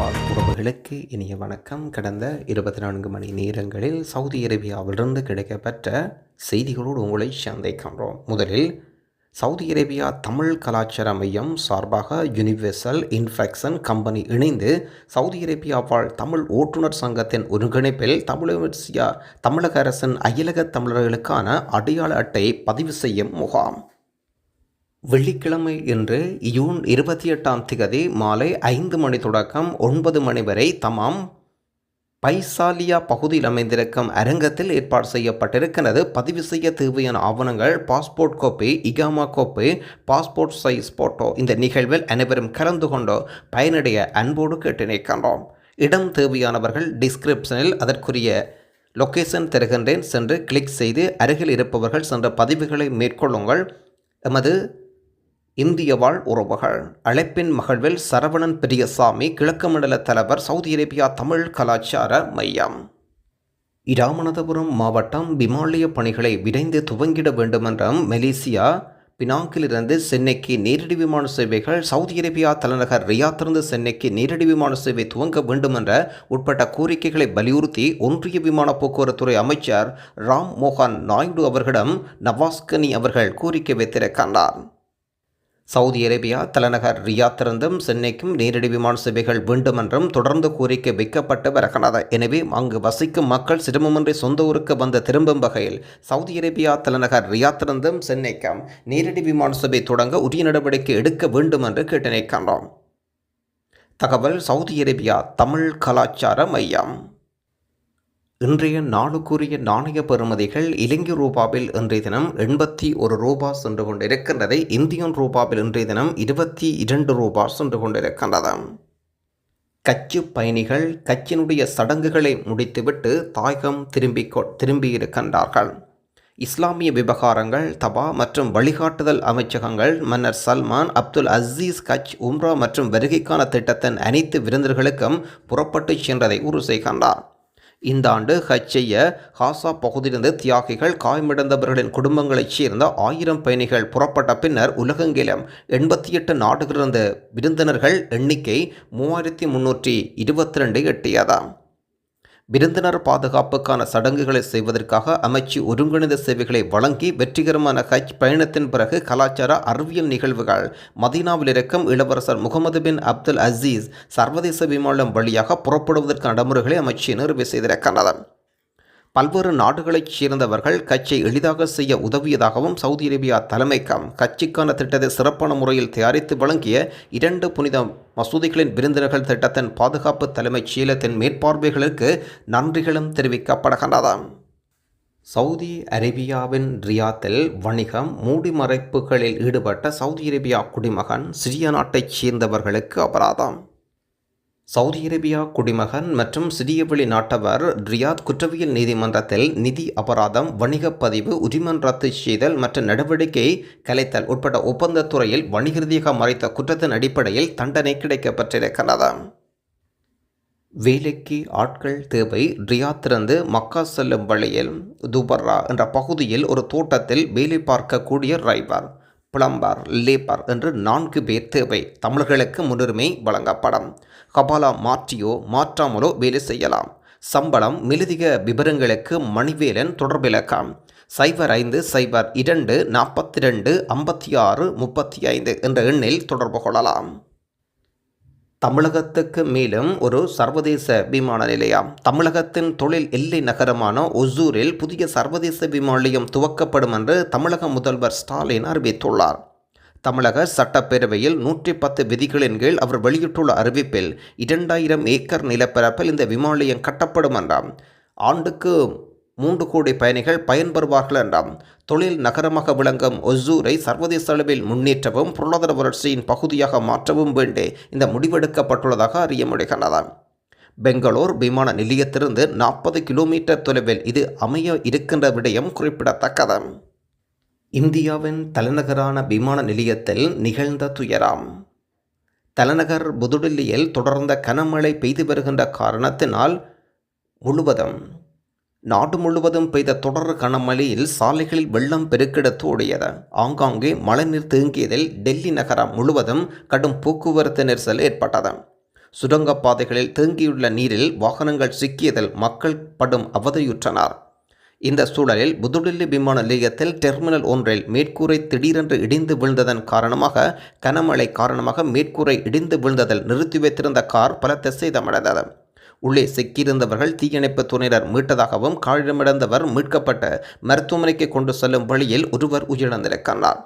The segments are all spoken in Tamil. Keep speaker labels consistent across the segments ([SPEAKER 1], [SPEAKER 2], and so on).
[SPEAKER 1] வாழ் உறவுகளுக்கு இனிய வணக்கம். கடந்த இருபத்தி நான்கு மணி நேரங்களில் சவுதி அரேபியாவிலிருந்து கிடைக்கப்பெற்ற செய்திகளோடு உங்களை சந்திக்கின்றோம். முதலில் சவுதி அரேபியா தமிழ் கலாச்சார மையம் சார்பாக யுனிவர்சல் இன்ஃபெக்ஷன் கம்பெனி இணைந்து சவுதி அரேபியா வாழ் தமிழ் ஓட்டுநர் சங்கத்தின் ஒருங்கிணைப்பில் தமிழக தமிழக அரசின் அயலக தமிழர்களுக்கான அடையாள அட்டை பதிவு செய்யும் முகாம். வெள்ளிக்கிழமை இன்று ஜூன் இருபத்தி எட்டாம் திகதி மாலை ஐந்து மணி தொடக்கம் ஒன்பது மணி வரை தமாம் பைசாலியா பகுதியில் அமைந்திருக்கும் அரங்கத்தில் ஏற்பாடு செய்யப்பட்டிருக்கிறது பதிவு செய்ய தேவையான ஆவணங்கள் பாஸ்போர்ட் கோப்பி இகாமா கோப்பி பாஸ்போர்ட் சைஸ் போட்டோ இந்த நிகழ்வில் அனைவரும் கலந்து கொண்டு பயனடைய அன்போடு கேட்டு நிற்கின்றோம் இடம் தேவையானவர்கள் டிஸ்கிரிப்ஷனில் அதற்குரிய லொக்கேஷன் தருகின்றேன். சென்று கிளிக் செய்து அருகில் இருப்பவர்கள் சென்ற பதிவுகளை மேற்கொள்ளுங்கள். எமது இந்திய வாழ் உறவுகள். அழைப்பின் மகள்வில் சரவணன் பெரியசாமி கிழக்கு மண்டல தலைவர் சவுதி அரேபியா தமிழ் கலாச்சார மையம். இராமநாதபுரம் மாவட்டம் விமாலய பணிகளை விரைந்து துவங்கிட வேண்டுமென்றும் மலேசியா பினாங்கிலிருந்து சென்னைக்கு நேரடி விமான சேவைகள் சவுதி அரேபியா தலைநகர் ரியாத்திலிருந்து சென்னைக்கு நேரடி விமான சேவை துவங்க வேண்டுமென்ற உட்பட்ட கோரிக்கைகளை வலியுறுத்தி ஒன்றிய விமான போக்குவரத்துறை அமைச்சர் ராம் மோகன் நாயுடு அவர்களிடம் நவாஸ்கனி அவர்கள் கோரிக்கை வைத்திருக்கின்றார். சவுதி அரேபியா தலைநகர் ரியாத்திலிருந்தும் சென்னைக்கும் நேரடி விமான சேவைகள் வேண்டுமென்றும் தொடர்ந்து கோரிக்கை வைக்கப்பட்டு வருகிறது எனவே அங்கு வசிக்கும் மக்கள் சிரமமின்றி சொந்த ஊருக்கு வந்து திரும்பும் வகையில் சவுதி அரேபியா தலைநகர் ரியாத்திலிருந்தும் சென்னைக்கும் நேரடி விமான சேவை தொடங்க உரிய நடவடிக்கை எடுக்க வேண்டும் என்று கேட்டு தகவல் சவுதி அரேபியா தமிழ் கலாச்சார மையம். இன்றைய நாளுக்குரிய நாணய பெறுமதிகள் இலங்கை ரூபாவில் இன்றைய தினம் எண்பத்தி ஒரு ரூபா சென்று கொண்டிருக்கின்றது. இந்தியன் ரூபாவில் இன்றைய தினம் இருபத்தி இரண்டு ரூபா சென்று கொண்டிருக்கின்றது. கச்சு பயணிகள் கச்சினுடைய சடங்குகளை முடித்துவிட்டு தாயகம் திரும்பி திரும்பியிருக்கின்றார்கள் இஸ்லாமிய விவகாரங்கள் தபா மற்றும் வழிகாட்டுதல் அமைச்சகங்கள் மன்னர் சல்மான் அப்துல் அசீஸ் கச் உம்ரா மற்றும் வருகைக்கான திட்டத்தின் அனைத்து விருந்தர்களுக்கும் புறப்பட்டு சென்றதை உறுதி செய்கின்றார். இந்த ஆண்டு ஹச்ஐய ஹாசா பகுதியிலிருந்து தியாகிகள் காயமடைந்தவர்களின் குடும்பங்களைச் சேர்ந்த ஆயிரம் பயணிகள் புறப்பட்ட பின்னர் உலகெங்கிலும் எண்பத்தி எட்டு நாடுகளிலிருந்து விருந்தினர்கள் எண்ணிக்கை மூவாயிரத்தி முன்னூற்றி இருபத்தி ரெண்டு எட்டியதாம். விருந்தினர் பாதுகாப்புக்கான சடங்குகளை செய்வதற்காக அமைச்சு ஒருங்கிணைந்த சேவைகளை வழங்கி வெற்றிகரமான ஹஜ் பயணத்தின் பிறகு கலாச்சார அறிவியல் நிகழ்வுகள் மதீனாவில் இருக்கும் இளவரசர் முகமது பின் அப்துல் அசீஸ் சர்வதேச விமானம் வழியாக புறப்படுவதற்கான நடைமுறைகளை அமைச்சு நிறைவு செய்திருக்கின்றது பல்வேறு நாடுகளைச் சேர்ந்தவர்கள் கட்சியை எளிதாக செய்ய உதவியதாகவும் சவுதி அரேபியா தலைமைக்கம் கட்சிக்கான திட்டத்தை சிறப்பான முறையில் தயாரித்து வழங்கிய இரண்டு புனித மசூதிகளின் விருந்தினர்கள் திட்டத்தின் பாதுகாப்பு தலைமைச் செயலத்தின் மேற்பார்வைகளுக்கு நன்றிகளும் தெரிவிக்கப்படுகின்றன. சவுதி அரேபியாவின் ரியாத்தில் வணிகம் மூடிமறைப்புகளில் ஈடுபட்ட சவுதி அரேபியா குடிமகன் சிறிய நாட்டைச் சேர்ந்தவர்களுக்கு அபராதம். சவுதி அரேபியா குடிமகன் மற்றும் சிறியவெளி நாட்டவர் ரியாத் குற்றவியல் நீதிமன்றத்தில் நிதி அபராதம் வணிகப் பதிவு உரிமம் ரத்து செய்தல் மற்றும் நடவடிக்கை கலைத்தல் உட்பட்ட ஒப்பந்தத் துறையில் வணிக ரீதியாக மறைத்த குற்றத்தின் அடிப்படையில் தண்டனை கிடைக்கப்பட்டிருக்கிறது. வேலைக்கு ஆட்கள் தேவை ரியாத்திலிருந்து மக்கா செல்லும் வழியில் துபர்ரா என்ற பகுதியில் ஒரு தோட்டத்தில் வேலை பார்க்கக்கூடிய டிரைவர். பிளம்பர் லேபர் என்று நான்கு பேர் தேவை. தமிழர்களுக்கு முன்னுரிமை வழங்கப்படும். கபாலா மாற்றியோ மாற்றாமலோ வேலை செய்யலாம். சம்பளம் மிலுதிக விபரங்களுக்கு மணிவேலன் தொடர்பிலக்கம். சைபர் ஐந்து சைபர் இரண்டு நாற்பத்தி ரெண்டு ஐம்பத்தி ஆறு முப்பத்தி ஐந்து என்ற எண்ணில் தொடர்பு கொள்ளலாம். தமிழகத்துக்கு மேலும் ஒரு சர்வதேச விமான நிலையம். தமிழகத்தின் தொழில் எல்லை நகரமான ஒசூரில் புதிய சர்வதேச விமான நிலையம் துவக்கப்படும் என்று தமிழக முதல்வர் ஸ்டாலின் அறிவித்துள்ளார். தமிழக சட்டப்பேரவையில் நூற்றி பத்து விதிகளின் கீழ் அவர் வெளியிட்டுள்ள அறிவிப்பில் இரண்டாயிரம் ஏக்கர் நிலப்பரப்பில் இந்த விமான நிலையம் கட்டப்படும் என்றாம் ஆண்டுக்கு மூன்று கோடி பயணிகள் பயன்பெறுவார்கள் என்றாம். தொழில் நகரமாக விளங்கும் ஒசூரை சர்வதேச அளவில் முன்னேற்றவும் பொருளாதார வளர்ச்சியின் பகுதியாக மாற்றவும் வேண்டி இந்த முடிவெடுக்கப்பட்டுள்ளதாக அறிய முடிகிறது பெங்களூர் விமான நிலையத்திலிருந்து நாற்பது கிலோமீட்டர் தொலைவில் இது அமைய இருக்கின்ற விடயம் குறிப்பிடத்தக்கது. இந்தியாவின் தலைநகரான விமான நிலையத்தில் நிகழ்ந்த துயரம். தலைநகர் புதுடில்லியில் தொடர்ந்த கனமழை பெய்து வருகின்ற காரணத்தினால் முழுவதும் நாடு முழுவதும் பெய்த தொடர் கனமழையில் சாலைகளில் வெள்ளம் பெருக்கெடுத்து ஆங்காங்கே மழைநீர் தேங்கியதில் டெல்லி நகரம் முழுவதும் கடும் போக்குவரத்து நெரிசல் ஏற்பட்டது. சுரங்கப்பாதைகளில் தேங்கியுள்ள நீரில் வாகனங்கள் சிக்கியதில் மக்கள் படும் அவதியுற்றனர். இந்த சூழலில் புதுடில்லி விமான நிலையத்தில் டெர்மினல் ஒன்றில் மேற்கூரை திடீரென்று இடிந்து விழுந்ததன் காரணமாக கனமழை காரணமாக மேற்கூரை இடிந்து விழுந்ததில் நிறுத்தி வைத்திருந்த கார் பல திசைதமடைந்தது உள்ளே சிக்கியிருந்தவர்கள் தீயணைப்பு துணையினர் மீட்டதாகவும் காயமடைந்தவர் மீட்கப்பட்ட மருத்துவமனைக்கு கொண்டு செல்லும் வழியில் ஒருவர் உயிரிழந்திருக்கிறார்.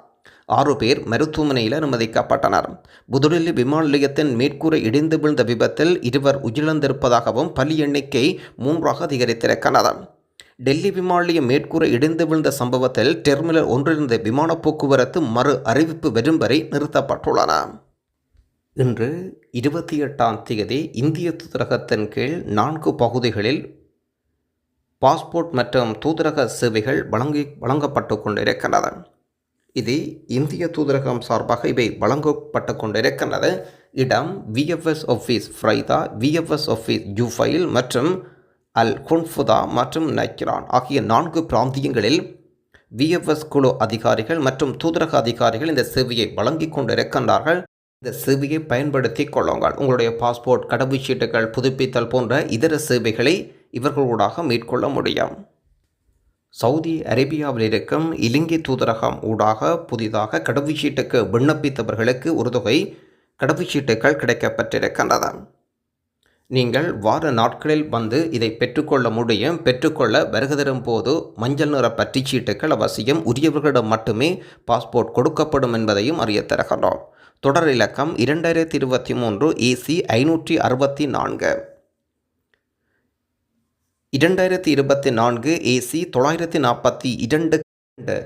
[SPEAKER 1] ஆறு பேர் மருத்துவமனையில் அனுமதிக்கப்பட்டனர். புதுடெல்லி விமான நிலையத்தின் மேற்கூரை இடிந்து விழுந்த விபத்தில் இருவர் உயிரிழந்திருப்பதாகவும் பலி எண்ணிக்கை மூன்றாக அதிகரித்திருக்கிறது. டெல்லி விமான நிலையம் மேற்கூரை இடிந்து விழுந்த சம்பவத்தில் டெர்மினல் ஒன்றிலிருந்து விமான போக்குவரத்து மறு அறிவிப்பு வரும் வரை நிறுத்தப்பட்டுள்ளன. இன்று இருபத்தி எட்டாம் தேதி இந்திய தூதரகத்தின் கீழ் நான்கு பகுதிகளில் பாஸ்போர்ட் மற்றும் தூதரக சேவைகள் வழங்கி வழங்கப்பட்டு கொண்டிருக்கின்றது. இது இந்திய தூதரகம் சார்பாக இவை வழங்கப்பட்டு கொண்டிருக்கின்றது. இடம் VFS office ஃப்ரைதா VFS office Jubail மற்றும் அல் குன்ஃபுதா மற்றும் நக்கிரான் ஆகிய நான்கு பிராந்தியங்களில் விஎஃப்எஸ் குழு அதிகாரிகள் மற்றும் தூதரக அதிகாரிகள் இந்த சேவையை வழங்கி கொண்டிருக்கின்றார்கள். இந்த சேவையை பயன்படுத்தி கொள்ளுங்கள். உங்களுடைய பாஸ்போர்ட் கடவுச்சீட்டுகள் புதுப்பித்தல் போன்ற இதர சேவைகளை இவர்களூடாக மேற்கொள்ள முடியும். சவுதி அரேபியாவில் இருக்கும் இலங்கை தூதரகம் ஊடாக புதிதாக கடவுச்சீட்டுக்கு விண்ணப்பித்தவர்களுக்கு ஒரு தொகை கடவுச்சீட்டுகள் கிடைக்கப்பட்டிருக்கின்றது நீங்கள் வார நாட்களில் வந்து இதை பெற்றுக்கொள்ள முடியும். பெற்றுக்கொள்ள வருகை தரும் போது மஞ்சள் நிற பற்றிச்சீட்டுகள் அவசியம். உரியவர்களிடம் மட்டுமே பாஸ்போர்ட் கொடுக்கப்படும் என்பதையும் அறிய தருகிறோம் தொடர் இலக்கம் இரண்டாயிரத்தி இருபத்தி மூன்று ஏசி ஐநூற்றி அறுபத்தி நான்கு. இரண்டாயிரத்தி இருபத்தி நான்கு ஏசி தொள்ளாயிரத்தி நாற்பத்தி இரண்டு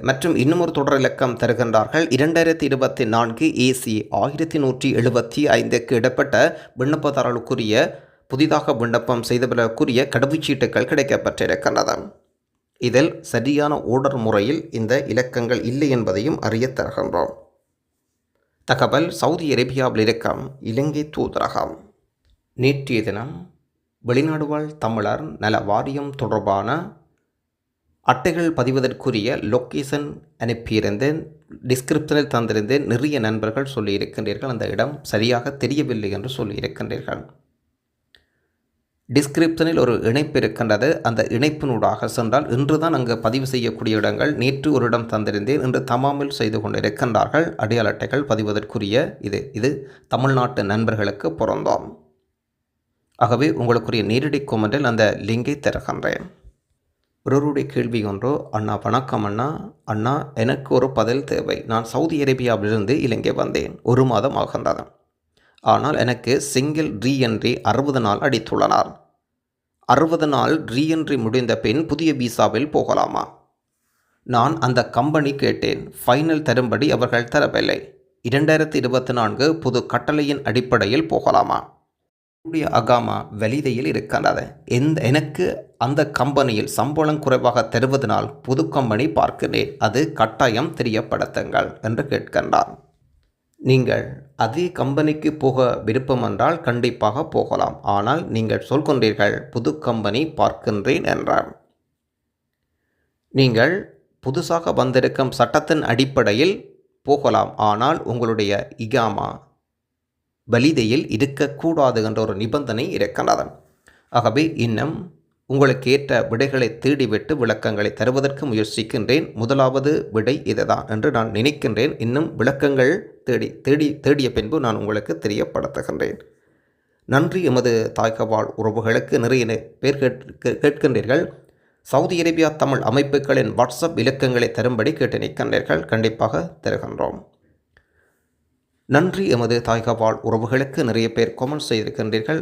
[SPEAKER 1] மற்றும் இன்னும் ஒரு தொடர் இலக்கம் தருகின்றார்கள். இரண்டாயிரத்தி இருபத்தி நான்கு ஏசி ஆயிரத்தி நூற்றி எழுபத்தி ஐந்துக்கு இடப்பட்ட விண்ணப்பதாரர்களுக்குரிய புதிதாக விண்ணப்பம் செய்தவர்களுக்குரிய கடவுச்சீட்டுகள் கிடைக்கப்பட்டிருக்கின்றது இதில் சரியான ஓடர் முறையில் இந்த இலக்கங்கள் இல்லை என்பதையும் அறிய தருகின்றோம். தகவல் சவுதி அரேபியாவில் இருக்கும் இலங்கை தூதரகம். நேற்றைய தினம் வெளிநாடு வாழ் தமிழர் நல வாரியம் தொடர்பான அட்டைகள் பதிவதற்குரிய லொக்கேஷன் அனுப்பியிருந்தேன். டிஸ்கிரிப்ஷனில் தந்திருந்தேன். நிறைய நண்பர்கள் சொல்லியிருக்கின்றீர்கள். அந்த இடம் சரியாக தெரியவில்லை என்று சொல்லியிருக்கின்றீர்கள். டிஸ்கிரிப்ஷனில் ஒரு இணைப்பு இருக்கின்றது. அந்த இணைப்பினூடாக சென்றால் இன்று தான் அங்கு பதிவு செய்யக்கூடிய இடங்கள் நேற்று ஒரு இடம் தந்திருந்தேன். இன்று தமாமில் செய்து கொண்டிருக்கின்றார்கள். அடையாள அட்டைகள் பதிவதற்குரிய இது இது தமிழ்நாட்டு நண்பர்களுக்கு பொருந்தோம். ஆகவே உங்களுக்குரிய நேரடி கொமெண்டில் அந்த லிங்கை தருகின்றேன். ஒருவருடைய கேள்வி ஒன்றோ அண்ணா வணக்கம் அண்ணா. அண்ணா எனக்கு ஒரு பதில் தேவை. நான் சவுதி அரேபியாவிலிருந்து இலங்கை வந்தேன். ஒரு மாதம் ஆகின்றதன் ஆனால் எனக்கு சிங்கிள் ரீஎன்ட்ரி அறுபது நாள் அடித்துள்ளனர். அறுபது நாள் ரீஎன்ட்ரி முடிந்த பின் புதிய விசாவில் போகலாமா? நான் அந்த கம்பெனி கேட்டேன். ஃபைனல் தரும்படி அவர்கள் தரவில்லை. இரண்டாயிரத்தி இருபத்தி நான்கு புது கட்டளையின் அடிப்படையில் போகலாமா? என்னுடைய அகாமா வெளிதையில் இருக்கின்றது. எந்த எனக்கு அந்த கம்பெனியில் சம்பளம் குறைவாக தருவதனால் புது கம்பெனி பார்க்கிறேன். அது கட்டாயம் தெரியப்படுத்துங்கள் என்று கேட்கின்றார். நீங்கள் அதே கம்பெனிக்கு போக விருப்பம் என்றால் கண்டிப்பாக போகலாம். ஆனால் நீங்கள் சொல்கின்றீர்கள் புது கம்பெனி பார்க்கின்றேன் என்றார் நீங்கள் புதுசாக வந்திருக்கும் சட்டத்தின் அடிப்படையில் போகலாம். ஆனால் உங்களுடைய இகாமா வலிதையில் இருக்கக்கூடாது என்ற ஒரு நிபந்தனை இருக்கின்றது ஆகவே இன்னும் உங்களுக்கு ஏற்ற விடைகளை தேடிவிட்டு விளக்கங்களை தருவதற்கு முயற்சிக்கின்றேன். முதலாவது விடை இதுதான் என்று நான் நினைக்கின்றேன். இன்னும் விளக்கங்கள் தேடி தேடி தேடிய பின்பு நான் உங்களுக்கு தெரியப்படுத்துகின்றேன். நன்றி எமது தாய்கவாழ் உறவுகளுக்கு நிறைய பேர் கேட்கின்றீர்கள். சவுதி அரேபியா தமிழ் அமைப்புகளின் வாட்ஸ்அப் இலக்கங்களை தரும்படி கேட்டு நிற்கின்றீர்கள் கண்டிப்பாக தருகின்றோம். நன்றி எமது தாய்கவாழ் உறவுகளுக்கு நிறைய பேர் கமெண்ட் செய்திருக்கின்றீர்கள்.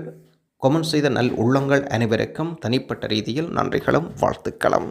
[SPEAKER 1] கொமெண்ட் செய்த நல் உள்ளங்கள் அனைவருக்கும் தனிப்பட்ட ரீதியில் நன்றிகளும் வாழ்த்துக்களும்.